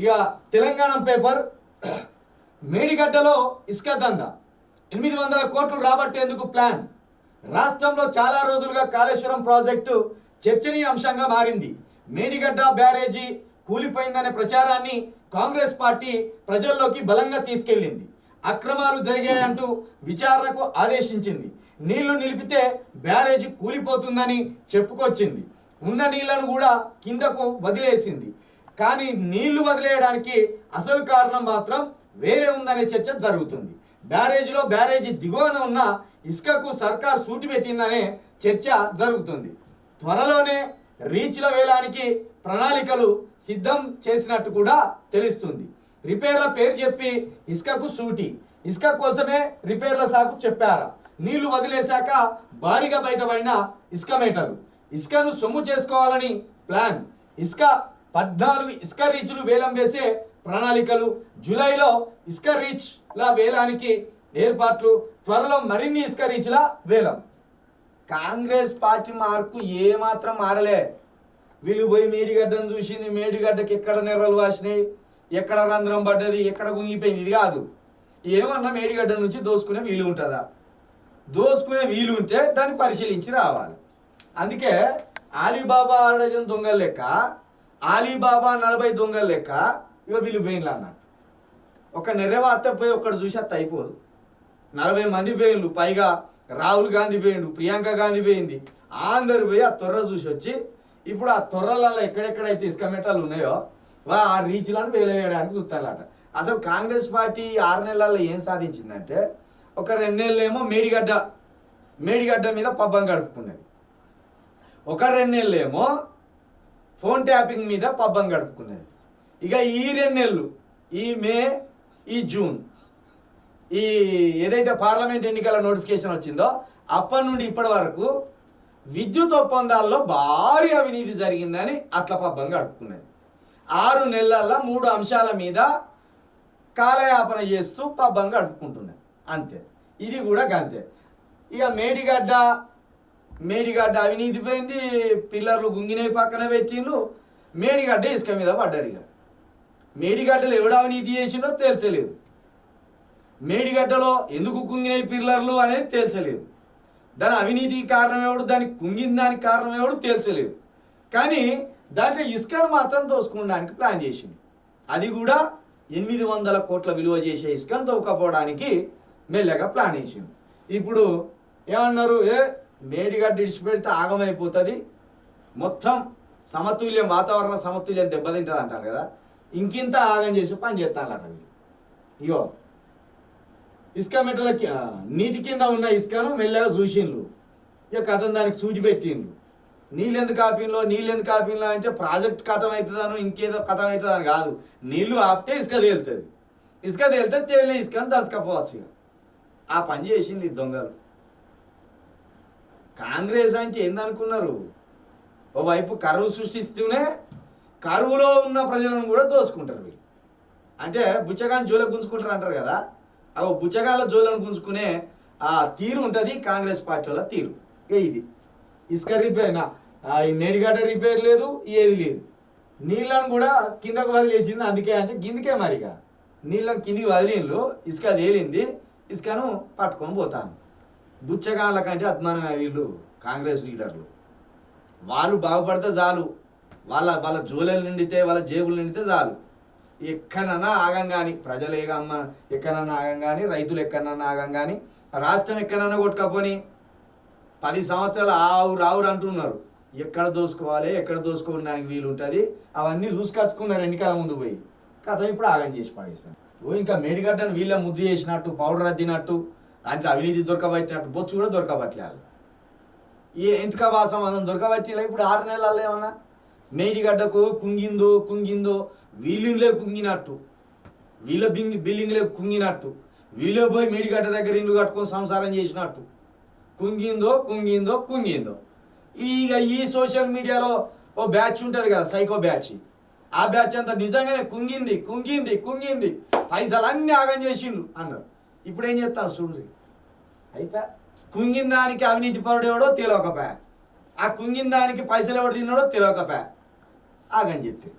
ఇక తెలంగాణ పేపర్ మేడిగడ్డలో ఇసుక దంద. ఎనిమిది వందల కోట్లు రాబట్టేందుకు ప్లాన్. రాష్ట్రంలో చాలా రోజులుగా కాళేశ్వరం ప్రాజెక్టు చర్చనీయాంశంగా మారింది. మేడిగడ్డ బ్యారేజీ కూలిపోయిందనే ప్రచారాన్ని కాంగ్రెస్ పార్టీ ప్రజల్లోకి బలంగా తీసుకెళ్ళింది అక్రమాలు జరిగాయంటూ విచారణకు ఆదేశించింది. నీళ్ళు నిలిపితే బ్యారేజీ కూలిపోతుందని చెప్పుకొచ్చింది. ఉన్న నీళ్ళను కూడా కిందకు వదిలేసింది. కానీ నీళ్ళు వదిలేయడానికి అసలు కారణం మాత్రం వేరే ఉందనే చర్చ జరుగుతుంది. బ్యారేజీలో బ్యారేజీ దిగువన ఉన్న ఇసుకకు సర్కార్ సూటి పెట్టిందనే చర్చ జరుగుతుంది. త్వరలోనే రీచ్ల వేలానికి ప్రణాళికలు సిద్ధం చేసినట్టు కూడా తెలుస్తుంది. రిపేర్ల పేరు చెప్పి ఇసుకకు సూటి. ఇసుక కోసమే రిపేర్ల సాకు చెప్పారా. నీళ్ళు వదిలేశాక భారీగా బయటపడిన ఇసుక మేటలు ఇసుకను సొమ్ము చేసుకోవాలని ప్లాన్. ఇసుక పద్నాలుగు ఇసుక రీచ్లు వేలం వేసే ప్రణాళికలు. జూలైలో ఇసుక రీచ్ల వేలానికి ఏర్పాట్లు. త్వరలో మరిన్ని ఇసుక రీచ్ల వేలం. కాంగ్రెస్ పార్టీ మార్కు ఏమాత్రం మారలే. వీళ్ళు పోయి మేడిగడ్డను చూసింది. మేడిగడ్డకి ఎక్కడ నెర్రలు వాసినాయి? ఎక్కడ రంధ్రం పడ్డది? ఎక్కడ గుంగిపోయింది? ఇది కాదు. ఏమన్నా మేడిగడ్డ నుంచి దోసుకునే వీలు ఉంటుందా? దోసుకునే వీలు ఉంటే దాన్ని పరిశీలించి రావాలి. అందుకే ఆలీబాబా ఆడజన్ దొంగలు లెక్క. ఆలీబాబా నలభై దొంగల లెక్క ఇక వీళ్ళు పోయిన్లు అన్నట్టు ఒక నెర్రవార్త పోయి ఒక్కడు చూసి అత్త అయిపోదు. నలభై మంది పోయిండు పైగా రాహుల్ గాంధీ పోయిండు ప్రియాంక గాంధీ పోయింది. అందరు పోయి ఆ తొర్ర చూసి వచ్చి ఇప్పుడు ఆ తొర్రలలో ఎక్కడెక్కడైతే ఇసుక మెట్టాలు ఉన్నాయో వా ఆ రీచ్లను వేయడానికి చూస్తారట అసలు కాంగ్రెస్ పార్టీ ఆరు నెలల్లో ఏం సాధించిందంటే ఒక రెండు మేడిగడ్డ మేడిగడ్డ మీద పబ్బం గడుపుకున్నది. ఒక రెండు ఫోన్ ట్యాపింగ్ మీద పబ్బం గడుపుకునేది. ఇక ఈ రెండు నెలలు ఈ మే ఈ జూన్ ఈ ఏదైతే పార్లమెంట్ ఎన్నికల నోటిఫికేషన్ వచ్చిందో అప్పటి నుండి ఇప్పటి వరకు విద్యుత్ ఒప్పందాల్లో భారీ అవినీతి జరిగిందని అట్ల పబ్బం గడుపుకునేది. ఆరు నెలల మూడు అంశాల మీద కాలయాపన చేస్తూ పబ్బం గడుపుకుంటున్నాయి. అంతే. ఇది కూడా గంతే. ఇక మేడిగడ్డ మేడిగడ్డ అవినీతి పోయింది పిల్లర్లు గుంగినవి పక్కన పెట్టిండ్రు మేడిగడ్డ ఇసుక మీద పడ్డారు ఇక. మేడిగడ్డలు ఎవడు అవినీతి చేసిండో తేల్చలేదు. మేడిగడ్డలో ఎందుకు కుంగినాయి పిల్లర్లు అనేది తేల్చలేదు. దాని అవినీతికి కారణం ఎవడు దానికి కుంగిన దానికి కారణం ఎవడు తేల్చలేదు. కానీ దాంట్లో ఇసుకను మాత్రం తోసుకోవడానికి ప్లాన్ చేసింది అది కూడా ఎనిమిది వందల కోట్ల విలువ చేసే ఇసుకను తోకపోవడానికి మెల్లగా ప్లాన్ చేసింది ఇప్పుడు ఏమన్నారు? ఏ మేడిగడ్డ ఇడిచిపెడితే ఆగమైపోతుంది. మొత్తం సమతుల్యం వాతావరణ సమతుల్యం దెబ్బతింటుంది అంటారు కదా. ఇంకింత ఆగం చేసి పని చేస్తాను వీళ్ళు. ఇగో ఇసుక మెట్టలకి నీటి కింద ఉన్న ఇసుకను మెల్లగా చూసిండ్రు ఇక కథం దానికి సూచి పెట్టిండ్రు నీళ్ళు ఎందుకు ఆపిన్లో నీళ్ళు ఎందుకు ఆపిన్లో అంటే ప్రాజెక్ట్ కథం అవుతుందనో ఇంకేదో కథం అవుతుందని కాదు. నీళ్ళు ఆపితే ఇసుక తేలుతుంది. ఇసుక తేలితే తేలిన ఇసుకని దంచకపోవచ్చు ఇక ఆ పని చేసింది ఈ దొంగలు. కాంగ్రెస్ అంటే ఏందనుకున్నారు? ఓవైపు కరువు సృష్టిస్తూనే కరువులో ఉన్న ప్రజలను కూడా దోసుకుంటారు వీళ్ళు. అంటే బుచ్చగాని జోల గుంజుకుంటారు అంటారు కదా? ఆ బుచ్చగాల జోలను గుంజుకునే ఆ తీరు ఉంటుంది కాంగ్రెస్ పార్టీ వాళ్ళ తీరు. ఏ ఇది. ఇసుక రిపేర్ నా ఆ, ఈ రిపేర్ లేదు ఏది లేదు. నీళ్ళను కూడా కిందకు వదిలేసింది అందుకే అంటే కిందకే మరిగా. నీళ్ళను కిందికి వదిలిండ్రు ఇసుక తేలింది ఇసుకను పట్టుకొని పోతాను బుచ్చగాళ్ళ కంటే అద్మానమే వీళ్ళు కాంగ్రెస్ లీడర్లు. వాళ్ళు బాగుపడితే చాలు. వాళ్ళ వాళ్ళ జోలెలు నిండితే వాళ్ళ జేబులు నిండితే చాలు. ఎక్కడన్నా ఆగం కానీ ప్రజలు ఏగమ్మ ఎక్కడన్నా ఆగం కానీ రైతులు ఎక్కడన్నా ఆగం కానీ రాష్ట్రం ఎక్కడన్నా కొట్టుకపోని పది సంవత్సరాలు ఆవు రావురు అంటున్నారు. ఎక్కడ దోసుకోవాలి ఎక్కడ దోసుకోవడానికి వీలు ఉంటుంది అవన్నీ చూసుకొచ్చుకున్నారు ఎన్నికల ముందు పోయి. కథ ఇప్పుడు ఆగం చేసి పడేస్తాను ఓ ఇంకా మేడిగడ్డను వీళ్ళ ముద్దు చేసినట్టు పౌడర్ అద్దినట్టు దాంట్లో అవినీతి దొరకబట్టినట్టు బొచ్చు కూడా దొరకబట్టలేదు. ఏ ఇంటిక వాసం అందం దొరకబట్టిలే? ఇప్పుడు ఆరు నెలల్లో ఏమన్నా మేడిగడ్డకు కుంగిందో కుంగిందో వీళ్ళింగ్లే కుంగినట్టు. వీళ్ళ బింగ్ బిల్డింగ్లే కుంగినట్టు. వీళ్ళే పోయి మేడిగడ్డ దగ్గర ఇల్లు కట్టుకొని సంసారం చేసినట్టు. కుంగిందో కుంగిందో కుంగిందో. ఇక ఈ సోషల్ మీడియాలో ఓ బ్యాచ్ ఉంటుంది కదా సైకో బ్యాచ్. ఆ బ్యాచ్ అంతా నిజంగానే కుంగింది కుంగింది కుంగింది. పైసలు అన్నీ ఆగం చేసిండు అన్నారు. ఇప్పుడు ఏం చేస్తారు చూడ్రి అయిపోయా కుంగిన దానికి అవినీతి పరుడు ఎవడో తెలియకపా ఆ కుంగిన దానికి పైసలు ఎవడు తిన్నాడో తెలియకపా ఆగం చెప్తే